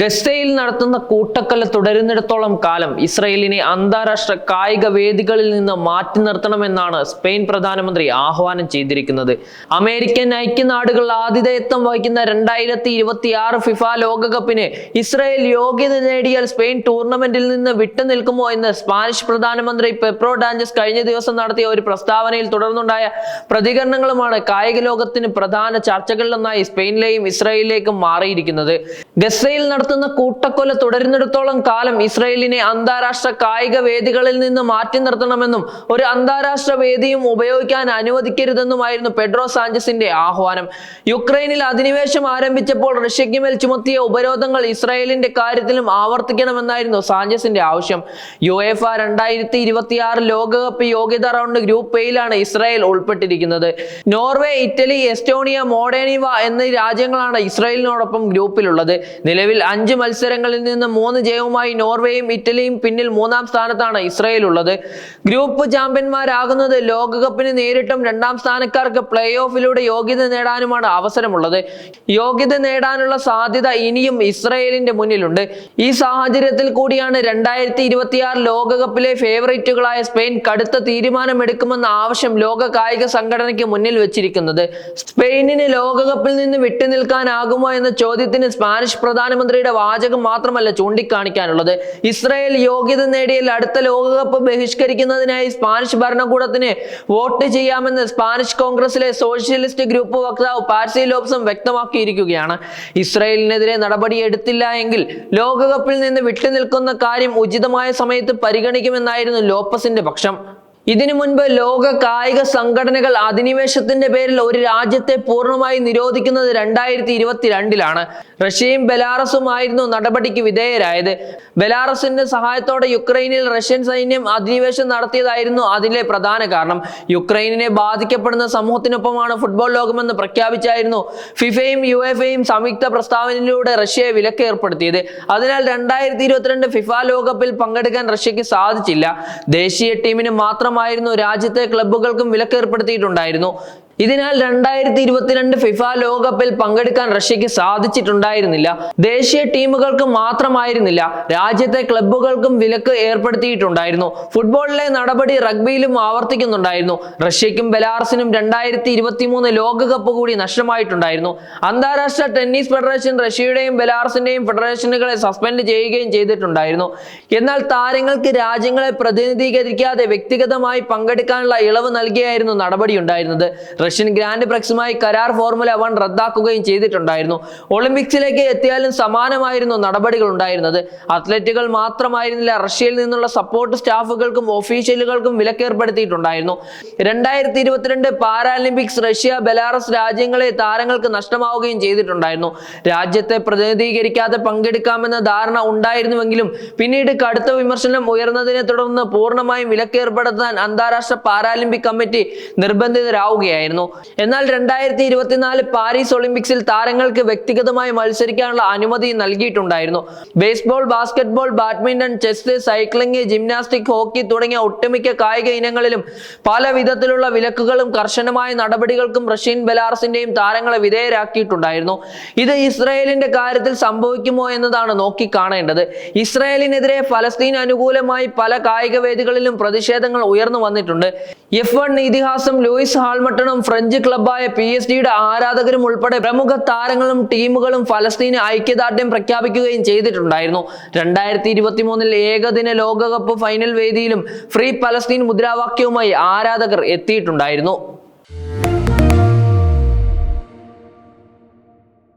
ഗസയിൽ നടത്തുന്ന കൂട്ടക്കൊല തുടരുന്നിടത്തോളം കാലം ഇസ്രയേലിനെ അന്താരാഷ്ട്ര കായിക വേദികളിൽ നിന്ന് മാറ്റി നിർത്തണമെന്നാണ് സ്പെയിൻ പ്രധാനമന്ത്രി ആഹ്വാനം ചെയ്തിരിക്കുന്നത്. അമേരിക്കൻ ഐക്യനാടുകൾ ആതിഥേയത്വം വഹിക്കുന്ന രണ്ടായിരത്തി ഇരുപത്തി ആറ് ഫിഫ ലോകകപ്പിന് ഇസ്രയേൽ യോഗ്യത നേടിയാൽ സ്പെയിൻ ടൂർണമെന്റിൽ നിന്ന് വിട്ടുനിൽക്കുമോ എന്ന് സ്പാനിഷ് പ്രധാനമന്ത്രി പെപ്രോ ഡാഞ്ചസ് കഴിഞ്ഞ ദിവസം നടത്തിയ ഒരു പ്രസ്താവനയിൽ തുടർന്നുണ്ടായ പ്രതികരണങ്ങളുമാണ് കായിക ലോകത്തിന് പ്രധാന ചർച്ചകളിലൊന്നായി സ്പെയിനിലെയും ഇസ്രയേലിലേക്കും മാറിയിരിക്കുന്നത്. ഗസയിൽ നടത്തുന്ന കൂട്ടക്കൊല തുടരുന്നിടത്തോളം കാലം ഇസ്രയേലിനെ അന്താരാഷ്ട്ര കായിക വേദികളിൽ നിന്ന് മാറ്റി നിർത്തണമെന്നും ഒരു അന്താരാഷ്ട്ര വേദിയും ഉപയോഗിക്കാൻ അനുവദിക്കരുതെന്നുമായിരുന്നു പെഡ്രോ സാഞ്ചസിന്റെ ആഹ്വാനം. യുക്രൈനിൽ അധിനിവേശം ആരംഭിച്ചപ്പോൾ റഷ്യയ്ക്ക് മേൽ ചുമത്തിയ ഉപരോധങ്ങൾ ഇസ്രായേലിന്റെ കാര്യത്തിലും ആവർത്തിക്കണമെന്നായിരുന്നു സാഞ്ചസിന്റെ ആവശ്യം. യു എഫ് രണ്ടായിരത്തി ഇരുപത്തി ആറ് ലോകകപ്പ് യോഗ്യത റൗണ്ട് ഗ്രൂപ്പ് എയിലാണ് ഇസ്രായേൽ ഉൾപ്പെട്ടിരിക്കുന്നത്. നോർവേ ഇറ്റലി എസ്റ്റോണിയ മോഡേണിവ എന്നീ രാജ്യങ്ങളാണ് ഇസ്രായേലിനോടൊപ്പം ഗ്രൂപ്പിലുള്ളത്. നിലവിൽ അഞ്ച് മത്സരങ്ങളിൽ നിന്ന് മൂന്ന് ജയവുമായി നോർവേയും ഇറ്റലിയും പിന്നിൽ മൂന്നാം സ്ഥാനത്താണ് ഇസ്രയേൽ ഉള്ളത് ഗ്രൂപ്പ് ചാമ്പ്യന്മാരാകുന്നത് ലോകകപ്പിന് നേരിട്ടും രണ്ടാം സ്ഥാനക്കാർക്ക് പ്ലേ ഓഫിലൂടെ യോഗ്യത നേടാനുമാണ് അവസരമുള്ളത്. യോഗ്യത നേടാനുള്ള സാധ്യത ഇനിയും ഇസ്രയേലിന്റെ മുന്നിലുണ്ട്. ഈ സാഹചര്യത്തിൽ കൂടിയാണ് രണ്ടായിരത്തി ഇരുപത്തിയാറ് ലോകകപ്പിലെ ഫേവറേറ്റുകളായ സ്പെയിൻ കടുത്ത തീരുമാനമെടുക്കുമെന്ന ആവശ്യം ലോക കായിക സംഘടനയ്ക്ക് മുന്നിൽ വെച്ചിരിക്കുന്നത്. സ്പെയിനിന് ലോകകപ്പിൽ നിന്ന് വിട്ടുനിൽക്കാനാകുമോ എന്ന ചോദ്യത്തിന് സ്പാനിഷ് പ്രധാനമന്ത്രിയുടെ വാചകം മാത്രമല്ല ചൂണ്ടിക്കാണിക്കാനുള്ളത്. ഇസ്രായേൽ യോഗ്യത നേടിയാൽ അടുത്ത ലോകകപ്പ് ബഹിഷ്കരിക്കുന്നതിനായി സ്പാനിഷ് ഭരണകൂടത്തിന് വോട്ട് ചെയ്യാമെന്ന് സ്പാനിഷ് കോൺഗ്രസിലെ സോഷ്യലിസ്റ്റ് ഗ്രൂപ്പ് വക്താവ് പാർസി ലോബ്സം വ്യക്തമാക്കിയിരിക്കുകയാണ്. ഇസ്രായേലിനെതിരെ നടപടി എടുത്തില്ല എങ്കിൽ ലോകകപ്പിൽ നിന്ന് വിട്ടുനിൽക്കുന്ന കാര്യം ഉചിതമായ സമയത്ത് പരിഗണിക്കുമെന്നായിരുന്നു ലോപ്പസിന്റെ പക്ഷം. ഇതിനു മുൻപ് ലോക കായിക സംഘടനകൾ അധിനിവേശത്തിന്റെ പേരിൽ ഒരു രാജ്യത്തെ പൂർണമായി നിരോധിക്കുന്നത് രണ്ടായിരത്തി ഇരുപത്തിരണ്ടിലാണ് റഷ്യയും ബലാറസും ആയിരുന്നു നടപടിക്ക് വിധേയരായത്. ബെലാറസിന്റെ സഹായത്തോടെ യുക്രൈനിൽ റഷ്യൻ സൈന്യം അധിനിവേശം നടത്തിയതായിരുന്നു അതിലെ പ്രധാന കാരണം. യുക്രൈനിനെ ബാധിക്കപ്പെടുന്ന സമൂഹത്തിനൊപ്പമാണ് ഫുട്ബോൾ ലോകമെന്ന് പ്രഖ്യാപിച്ചായിരുന്നു ഫിഫയും യു എഫയും സംയുക്ത പ്രസ്താവനയിലൂടെ റഷ്യയെ വിലക്ക് ഏർപ്പെടുത്തിയത്. അതിനാൽ രണ്ടായിരത്തി ഇരുപത്തിരണ്ട് ഫിഫ ലോകകപ്പിൽ പങ്കെടുക്കാൻ റഷ്യക്ക് സാധിച്ചില്ല. ദേശീയ ടീമിന് മാത്രമായിരുന്നു രാജ്യത്തെ ക്ലബ്ബുകൾക്കും വിലക്ക് ഏർപ്പെടുത്തിയിട്ടുണ്ടായിരുന്നു ഇതിനാൽ രണ്ടായിരത്തി ഇരുപത്തിരണ്ട് ഫിഫ ലോകകപ്പിൽ പങ്കെടുക്കാൻ റഷ്യക്ക് സാധിച്ചിട്ടുണ്ടായിരുന്നില്ല. ദേശീയ ടീമുകൾക്ക് മാത്രമായിരുന്നില്ല. രാജ്യത്തെ ക്ലബ്ബുകൾക്കും വിലക്ക് ഏർപ്പെടുത്തിയിട്ടുണ്ടായിരുന്നു. ഫുട്ബോളിലെ നടപടി റഗ്ബിയിലും ആവർത്തിക്കുന്നുണ്ടായിരുന്നു. റഷ്യക്കും ബെലാറസിനും രണ്ടായിരത്തി ഇരുപത്തി മൂന്ന് ലോകകപ്പ് കൂടി നഷ്ടമായിട്ടുണ്ടായിരുന്നു. അന്താരാഷ്ട്ര ടെന്നീസ് ഫെഡറേഷൻ റഷ്യയുടെയും ബെലാറസിന്റെയും ഫെഡറേഷനുകളെ സസ്പെൻഡ് ചെയ്യുകയും ചെയ്തിട്ടുണ്ടായിരുന്നു. എന്നാൽ താരങ്ങൾക്ക് രാജ്യങ്ങളെ പ്രതിനിധീകരിക്കാതെ വ്യക്തിഗതമായി പങ്കെടുക്കാനുള്ള ഇളവ് നൽകിയായിരുന്നു നടപടി ഉണ്ടായിരുന്നത് റഷ്യൻ ഗ്രാൻഡ് പ്രക്സുമായി കരാർ ഫോർമുല വൺ റദ്ദാക്കുകയും ചെയ്തിട്ടുണ്ടായിരുന്നു. ഒളിമ്പിക്സിലേക്ക് എത്തിയാലും സമാനമായിരുന്നു നടപടികൾ ഉണ്ടായിരുന്നത്. അത്ലറ്റുകൾ മാത്രമായിരുന്നില്ല റഷ്യയിൽ നിന്നുള്ള സപ്പോർട്ട് സ്റ്റാഫുകൾക്കും ഓഫീഷ്യലുകൾക്കും വിലക്കേർപ്പെടുത്തിയിട്ടുണ്ടായിരുന്നു. രണ്ടായിരത്തി ഇരുപത്തിരണ്ട് പാരാലിമ്പിക്സ് റഷ്യ ബെലാറസ് രാജ്യങ്ങളെ താരങ്ങൾക്ക് നഷ്ടമാവുകയും ചെയ്തിട്ടുണ്ടായിരുന്നു. രാജ്യത്തെ പ്രതിനിധീകരിക്കാതെ പങ്കെടുക്കാമെന്ന ധാരണ ഉണ്ടായിരുന്നുവെങ്കിലും പിന്നീട് കടുത്ത വിമർശനം ഉയർന്നതിനെ തുടർന്ന് പൂർണമായും വിലക്കേർപ്പെടുത്താൻ അന്താരാഷ്ട്ര പാരാലിമ്പിക് കമ്മിറ്റി നിർബന്ധിതരാവുകയായിരുന്നു. എന്നാൽ രണ്ടായിരത്തി ഇരുപത്തിനാല് പാരീസ് ഒളിമ്പിക്സിൽ താരങ്ങൾക്ക് വ്യക്തിഗതമായി മത്സരിക്കാനുള്ള അനുമതി നൽകിയിട്ടുണ്ടായിരുന്നു. Baseball basketball badminton chess cycling gymnastic hockey തുടങ്ങിയ ഒട്ടുമിക്ക കായിക ഇനങ്ങളിലും പല വിധത്തിലുള്ള വിലക്കുകളും കർശനമായ നടപടികൾക്കും റഷ്യൻ ബെലാറസിന്റെയും താരങ്ങളെ വിധേയരാക്കിയിട്ടുണ്ടായിരുന്നു. ഇത് ഇസ്രായേലിന്റെ കാര്യത്തിൽ സംഭവിക്കുമോ എന്നതാണ് നോക്കി കാണേണ്ടത്. ഇസ്രായേലിനെതിരെ ഫലസ്തീൻ അനുകൂലമായി പല കായിക വേദികളിലും പ്രതിഷേധങ്ങൾ ഉയർന്നു വന്നിട്ടുണ്ട്. എഫ് വൺ ഇതിഹാസം ലൂയിസ് ഹാൾമട്ടണും ഫ്രഞ്ച് ക്ലബായ പി എസ് ഡിയുടെ ആരാധകരും ഉൾപ്പെടെ പ്രമുഖ താരങ്ങളും ടീമുകളും ഫലസ്തീന് ഐക്യദാർഢ്യം പ്രഖ്യാപിക്കുകയും ചെയ്തിട്ടുണ്ടായിരുന്നു. രണ്ടായിരത്തി ഇരുപത്തി മൂന്നിൽ ഏകദിന ലോകകപ്പ് ഫൈനൽ വേദിയിലും ഫ്രീ പലസ്തീൻ മുദ്രാവാക്യവുമായി ആരാധകർ എത്തിയിട്ടുണ്ടായിരുന്നു.